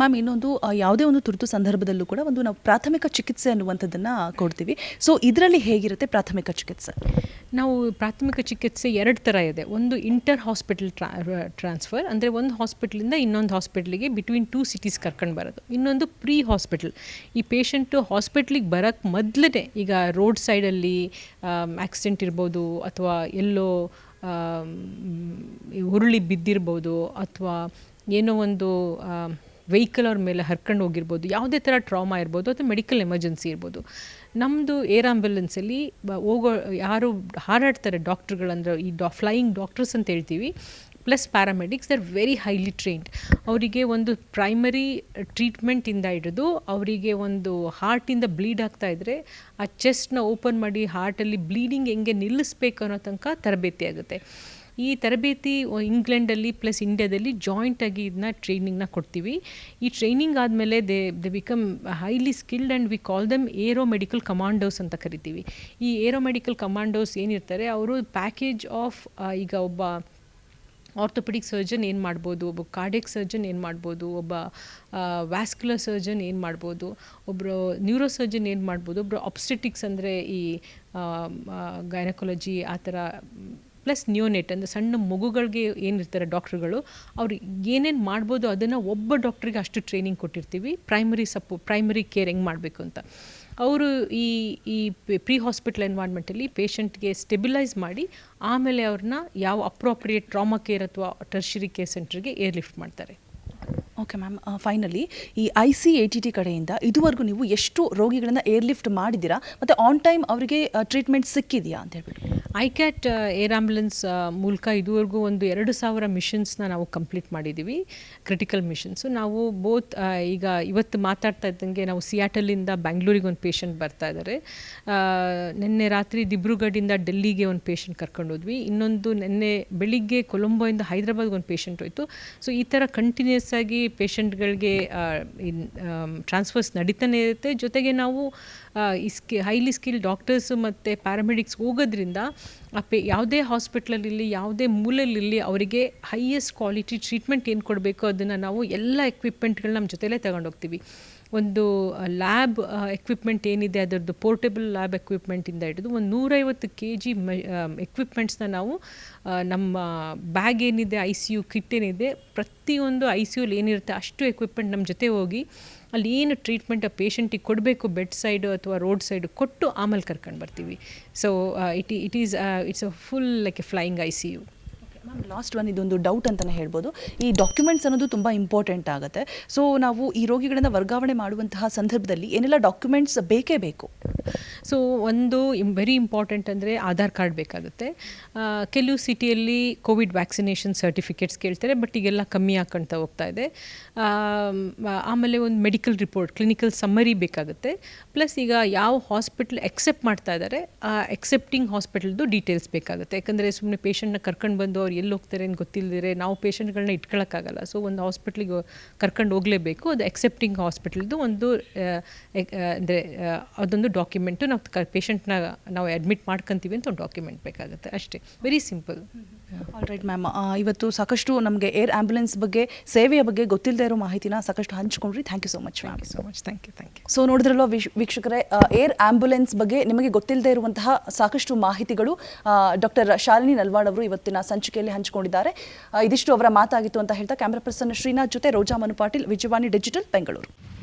Ma'am, ಇನ್ನೊಂದು ಯಾವುದೇ ಒಂದು ತುರ್ತು ಸಂದರ್ಭದಲ್ಲೂ ಕೂಡ ಒಂದು ನಾವು ಪ್ರಾಥಮಿಕ ಚಿಕಿತ್ಸೆ ಅನ್ನುವಂಥದ್ದನ್ನು ಕೊಡ್ತೀವಿ. ಸೊ ಇದರಲ್ಲಿ ಹೇಗಿರುತ್ತೆ ಪ್ರಾಥಮಿಕ ಚಿಕಿತ್ಸೆ? ನಾವು ಪ್ರಾಥಮಿಕ ಚಿಕಿತ್ಸೆ ಎರಡು ಥರ ಇದೆ. ಒಂದು ಇಂಟರ್ ಹಾಸ್ಪಿಟಲ್ ಟ್ರಾ ಟ್ರಾನ್ಸ್ಫರ್, ಅಂದರೆ ಒಂದು ಹಾಸ್ಪಿಟ್ಲಿಂದ ಇನ್ನೊಂದು ಹಾಸ್ಪಿಟ್ಲಿಗೆ ಬಿಟ್ವೀನ್ ಟೂ ಸಿಟೀಸ್ ಕರ್ಕೊಂಡು ಬರೋದು. ಇನ್ನೊಂದು ಪ್ರೀ ಹಾಸ್ಪಿಟಲ್. ಈ ಪೇಷಂಟು ಹಾಸ್ಪಿಟ್ಲಿಗೆ ಬರೋಕ್ಕೆ ಮೊದಲೇ ಈಗ ರೋಡ್ ಸೈಡಲ್ಲಿ ಆಕ್ಸಿಡೆಂಟ್ ಇರ್ಬೋದು, ಅಥವಾ ಎಲ್ಲೋ ಉರುಳಿ ಬಿದ್ದಿರ್ಬೋದು, ಅಥವಾ ಏನೋ ಒಂದು ವೆಹಿಕಲ್ ಅವ್ರ ಮೇಲೆ ಹರ್ಕೊಂಡು ಹೋಗಿರ್ಬೋದು, ಯಾವುದೇ ಥರ ಟ್ರಾಮಾ ಇರ್ಬೋದು ಅಥವಾ ಮೆಡಿಕಲ್ ಎಮರ್ಜೆನ್ಸಿ ಇರ್ಬೋದು. ನಮ್ಮದು ಏರ್ ಆಂಬ್ಯುಲೆನ್ಸಲ್ಲಿ ಬ- ಹೋಗೋ, ಯಾರು ಹಾರಾಡ್ತಾರೆ ಡಾಕ್ಟ್ರುಗಳಂದ್ರೆ ಈ ಡಾ ಫ್ಲೈಯಿಂಗ್ ಡಾಕ್ಟರ್ಸ್ ಅಂತ ಹೇಳ್ತೀವಿ. Plus paramedics they're very highly trained ಅವರಿಗೆ ಒಂದು ಪ್ರೈಮರಿ ಟ್ರೀಟ್ಮೆಂಟಿಂದ ಹಿಡಿದು ಅವರಿಗೆ ಒಂದು ಹಾರ್ಟಿಂದ ಬ್ಲೀಡ್ ಆಗ್ತಾ ಇದ್ದರೆ ಆ ಚೆಸ್ಟ್ನ ಓಪನ್ ಮಾಡಿ ಹಾರ್ಟಲ್ಲಿ ಬ್ಲೀಡಿಂಗ್ ಹೆಂಗೆ ನಿಲ್ಲಿಸ್ಬೇಕು ಅನ್ನೋ ತನಕ ತರಬೇತಿ ಆಗುತ್ತೆ. ಈ ತರಬೇತಿ ಇಂಗ್ಲೆಂಡಲ್ಲಿ ಪ್ಲಸ್ ಇಂಡಿಯಾದಲ್ಲಿ ಜಾಯಿಂಟಾಗಿ ಇದನ್ನ ಟ್ರೈನಿಂಗ್ನ ಕೊಡ್ತೀವಿ. ಈ ಟ್ರೈನಿಂಗ್ ಆದಮೇಲೆ they they become highly skilled and we call them aero medical commandos ಅಂತ ಕರಿತೀವಿ. ಈ ಏರೋ ಮೆಡಿಕಲ್ ಕಮಾಂಡೋಸ್ ಏನಿರ್ತಾರೆ, ಅವರು ಪ್ಯಾಕೇಜ್ ಆಫ್ ಈಗ ಒಬ್ಬ ಆರ್ಥೋಪೆಡಿಕ್ ಸರ್ಜನ್ ಏನು ಮಾಡ್ಬೋದು, ಒಬ್ಬ ಕಾರ್ಡಿಯಕ್ ಸರ್ಜನ್ ಏನು ಮಾಡ್ಬೋದು, ಒಬ್ಬ ವ್ಯಾಸ್ಕ್ಯುಲರ್ ಸರ್ಜನ್ ಏನು ಮಾಡ್ಬೋದು ಒಬ್ಬರು ನ್ಯೂರೋ ಸರ್ಜನ್ ಏನು ಮಾಡ್ಬೋದು ಒಬ್ಬರು ಆಬ್ಸ್ಟೆಟಿಕ್ಸ್ ಅಂದರೆ ಈ ಗೈನಕಾಲಜಿ ಆ ಥರ ಪ್ಲಸ್ ನ್ಯೂನೆಟ್ ಅಂದರೆ ಸಣ್ಣ ಮಗುಗಳಿಗೆ ಏನಿರ್ತಾರೆ ಡಾಕ್ಟ್ರುಗಳು, ಅವ್ರು ಏನೇನು ಮಾಡ್ಬೋದು ಅದನ್ನು ಒಬ್ಬ ಡಾಕ್ಟ್ರಿಗೆ ಅಷ್ಟು ಟ್ರೈನಿಂಗ್ ಕೊಟ್ಟಿರ್ತೀವಿ. ಪ್ರೈಮರಿ ಸಪೋ ಪ್ರೈಮರಿ ಕೇರ್ ಹೆಂಗೆ ಮಾಡಬೇಕು ಅಂತ. ಅವರು ಈ ಈ ಪ್ರೀ ಹಾಸ್ಪಿಟಲ್ ಎನ್ವೈರ್ಮೆಂಟಲ್ಲಿ ಪೇಷಂಟ್ಗೆ ಸ್ಟೆಬಿಲೈಸ್ ಮಾಡಿ, ಆಮೇಲೆ ಅವ್ರನ್ನ ಯಾವ ಅಪ್ರೋಪ್ರಿಯೇಟ್ ಟ್ರಾಮಾ ಕೇರ್ ಅಥವಾ ಟರ್ಷರಿ ಕೇರ್ ಸೆಂಟ್ರಿಗೆ ಏರ್ ಲಿಫ್ಟ್ ಮಾಡ್ತಾರೆ. ಓಕೆ ಮ್ಯಾಮ್ ಫೈನಲಿ ಈ I C A T T ಕಡೆಯಿಂದ ಇದುವರೆಗೂ ನೀವು ಎಷ್ಟು ರೋಗಿಗಳನ್ನು ಏರ್ಲಿಫ್ಟ್ ಮಾಡಿದ್ದೀರಾ? ಮತ್ತು ಆನ್ ಟೈಮ್ ಅವರಿಗೆ ಟ್ರೀಟ್ಮೆಂಟ್ ಸಿಕ್ಕಿದೆಯಾ ಅಂತ ಹೇಳ್ಬಿಟ್ಟು. ಕ್ಯಾಟ್ ಏರ್ ಆ್ಯಂಬುಲೆನ್ಸ್ ಮೂಲಕ ಇದುವರೆಗೂ ಒಂದು ಎರಡು ಸಾವಿರ ಮಿಷನ್ಸ್ನ ನಾವು ಕಂಪ್ಲೀಟ್ ಮಾಡಿದ್ದೀವಿ ಕ್ರಿಟಿಕಲ್ ಮಿಷನ್ಸು ನಾವು ಬೋತ್ ಈಗ ಇವತ್ತು ಮಾತಾಡ್ತಾ ಇದ್ದಂಗೆ ನಾವು ಸಿಯಾಟಲಿಂದ ಬ್ಯಾಂಗ್ಳೂರಿಗೆ ಒಂದು ಪೇಷಂಟ್ ಬರ್ತಾ ಇದ್ದಾರೆ. ನಿನ್ನೆ ರಾತ್ರಿ ದಿಬ್ರುಗಢಿಂದ ಡೆಲ್ಲಿಗೆ ಒಂದು ಪೇಷಂಟ್ ಕರ್ಕೊಂಡು ಹೋದ್ವಿ. ಇನ್ನೊಂದು ನಿನ್ನೆ ಬೆಳಿಗ್ಗೆ ಕೊಲಂಬೋಯಿಂದ ಹೈದರಾಬಾದ್ಗೆ ಒಂದು ಪೇಷಂಟ್ ಹೋಯಿತು. ಸೊ ಈ ಥರ ಕಂಟಿನ್ಯೂಸ್ ಆಗಿ ಪೇಷಂಟ್ಗಳಿಗೆ ಟ್ರಾನ್ಸ್ಫರ್ಸ್ ನಡೀತಾನೆ ಇರುತ್ತೆ. ಜೊತೆಗೆ ನಾವು ಈ ಸ್ಕಿ ಹೈಲಿ ಸ್ಕಿಲ್ ಡಾಕ್ಟರ್ಸು ಮತ್ತು ಪ್ಯಾರಾಮೆಡಿಕ್ಸ್ ಹೋಗೋದ್ರಿಂದ, ಆ ಪೇ, ಯಾವುದೇ ಹಾಸ್ಪಿಟ್ಲಲ್ಲಿ ಯಾವುದೇ ಮೂಲೆಯಲ್ಲಿ ಅವರಿಗೆ ಹೈಯೆಸ್ಟ್ ಕ್ವಾಲಿಟಿ ಟ್ರೀಟ್ಮೆಂಟ್ ಏನು ಕೊಡಬೇಕು, ಅದನ್ನು ನಾವು ಎಲ್ಲ ಎಕ್ವಿಪ್ಮೆಂಟ್ಗಳು ನಮ್ಮ ಜೊತೆಲೇ ತಗೊಂಡೋಗ್ತೀವಿ. ಒಂದು ಲ್ಯಾಬ್ ಎಕ್ವಿಪ್ಮೆಂಟ್ ಏನಿದೆ ಅದರದ್ದು ಪೋರ್ಟೇಬಲ್ ಲ್ಯಾಬ್ ಎಕ್ವಿಪ್ಮೆಂಟಿಂದ ಹಿಡಿದು ಒಂದು ನೂರೈವತ್ತು ಕೆ ಜಿ ಮೆ ಎಕ್ವಿಪ್ಮೆಂಟ್ಸ್ನ ನಾವು ನಮ್ಮ ಬ್ಯಾಗ್ ಏನಿದೆ ಐ ಸಿ ಯು ಕಿಟ್ ಏನಿದೆ, ಪ್ರತಿಯೊಂದು ಐ ಸಿ ಯುಲಿ ಏನಿರುತ್ತೆ ಅಷ್ಟು ಎಕ್ವಿಪ್ಮೆಂಟ್ ನಮ್ಮ ಜೊತೆ ಹೋಗಿ ಅಲ್ಲಿ ಏನು ಟ್ರೀಟ್ಮೆಂಟ್ ಆ ಪೇಷಂಟಿಗೆ ಕೊಡಬೇಕು ಬೆಡ್ ಸೈಡು ಅಥವಾ ರೋಡ್ ಸೈಡು ಕೊಟ್ಟು ಆಮೇಲೆ ಕರ್ಕೊಂಡು ಬರ್ತೀವಿ. So it it is it's a full like a flying I C U last one ಇದೊಂದು ಡೌಟ್ ಅಂತಲೇ ಹೇಳ್ಬೋದು. ಈ ಡಾಕ್ಯುಮೆಂಟ್ಸ್ ಅನ್ನೋದು ತುಂಬ ಇಂಪಾರ್ಟೆಂಟ್ ಆಗುತ್ತೆ. ಸೊ ನಾವು ಈ ರೋಗಿಗಳನ್ನು ವರ್ಗಾವಣೆ ಮಾಡುವಂತಹ ಸಂದರ್ಭದಲ್ಲಿ ಏನೆಲ್ಲ ಡಾಕ್ಯುಮೆಂಟ್ಸ್ ಬೇಕೇ ಬೇಕು? ಸೊ ಒಂದು ವೆರಿ ಇಂಪಾರ್ಟೆಂಟ್ ಅಂದರೆ ಆಧಾರ್ ಕಾರ್ಡ್ ಬೇಕಾಗುತ್ತೆ. ಕೆಲವು ಸಿಟಿಯಲ್ಲಿ ಕೋವಿಡ್ ವ್ಯಾಕ್ಸಿನೇಷನ್ ಸರ್ಟಿಫಿಕೇಟ್ಸ್ ಕೇಳ್ತಾರೆ ಬಟ್ ಈಗೆಲ್ಲ ಕಮ್ಮಿ ಹಾಕ್ಕೊಳ್ತಾ ಹೋಗ್ತಾ ಇದೆ. ಆಮ್, ಆಮೇಲೆ ಒಂದು ಮೆಡಿಕಲ್ ರಿಪೋರ್ಟ್ ಕ್ಲಿನಿಕಲ್ ಸಮ್ಮರಿ ಬೇಕಾಗುತ್ತೆ. ಪ್ಲಸ್ ಈಗ ಯಾವ ಹಾಸ್ಪಿಟ್ಲ್ ಎಕ್ಸೆಪ್ಟ್ ಮಾಡ್ತಾ ಇದ್ದಾರೆ ಆ ಎಕ್ಸೆಪ್ಟಿಂಗ್ ಹಾಸ್ಪಿಟಲ್ದು ಡೀಟೇಲ್ಸ್ ಬೇಕಾಗುತ್ತೆ. ಯಾಕಂದರೆ ಸುಮ್ಮನೆ ಪೇಷಂಟ್ನ ಕರ್ಕೊಂಡು ಬಂದು ಅವ್ರು ಎಲ್ಲಿ ಹೋಗ್ತಾರೆ ಅಂತ ಗೊತ್ತಿಲ್ಲದಿರೆ ನಾವು ಪೇಷಂಟ್ಗಳನ್ನ ಇಟ್ಕೊಳ್ಳೋಕ್ಕಾಗಲ್ಲ ಸೊ ಒಂದು ಹಾಸ್ಪಿಟ್ಲಿಗೆ ಕರ್ಕೊಂಡು ಹೋಗಲೇಬೇಕು. ಅದು ಎಕ್ಸೆಪ್ಟಿಂಗ್ ಹಾಸ್ಪಿಟಲ್ದು ಒಂದು ಅಂದರೆ ಅದೊಂದು ಡಾಕ್ಯುಮೆಂಟು ನಾವು ಕ ಪೇಷಂಟ್ನ ನಾವು ಅಡ್ಮಿಟ್ ಮಾಡ್ಕೊತೀವಿ ಅಂತ ಒಂದು ಡಾಕ್ಯುಮೆಂಟ್ ಬೇಕಾಗುತ್ತೆ. ಅಷ್ಟೇ. Very simple all right ma'am ಇವತ್ತು ಸಾಕಷ್ಟು ನಮಗೆ ಏರ್ ಆ್ಯಂಬುಲೆನ್ಸ್ ಬಗ್ಗೆ ಸೇವೆಯ ಬಗ್ಗೆ ಗೊತ್ತಿಲ್ಲದೆ ಇರೋ ಮಾಹಿತಿನ ಸಾಕಷ್ಟು ಹಂಚ್ಕೊಂಡ್ರಿ. Thank you so much ma'am so much thank you thank you so ನೋಡಿದ್ರಲ್ಲ ವೀಕ್ಷ- ವೀಕ್ಷಕರೇ ಏರ್ ಆಂಬ್ಯುಲೆನ್ಸ್ ಬಗ್ಗೆ ನಿಮಗೆ ಗೊತ್ತಿಲ್ಲದೆ ಇರುವಂತಹ ಸಾಕಷ್ಟು ಮಾಹಿತಿಗಳು ಡಾಕ್ಟರ್ ಶಾಲಿನಿ ನಲ್ವಾಡ್ ಅವರು ಇವತ್ತಿನ ಸಂಚಿಕೆಯಲ್ಲಿ ಹಂಚಿಕೊಂಡಿದ್ದಾರೆ. ಇದಿಷ್ಟು ಅವರ ಮಾತಾಗಿತ್ತು ಅಂತ ಹೇಳ್ತಾ ಕ್ಯಾಮ್ರಾ ಪರ್ಸನ್ ಶ್ರೀನಾಥ್ ಜೊತೆ ರೋಜಾ ಮನು ಪಾಟೀಲ್ ವಿಜಯವಾಣಿ ಡಿಜಿಟಲ್ ಬೆಂಗಳೂರು.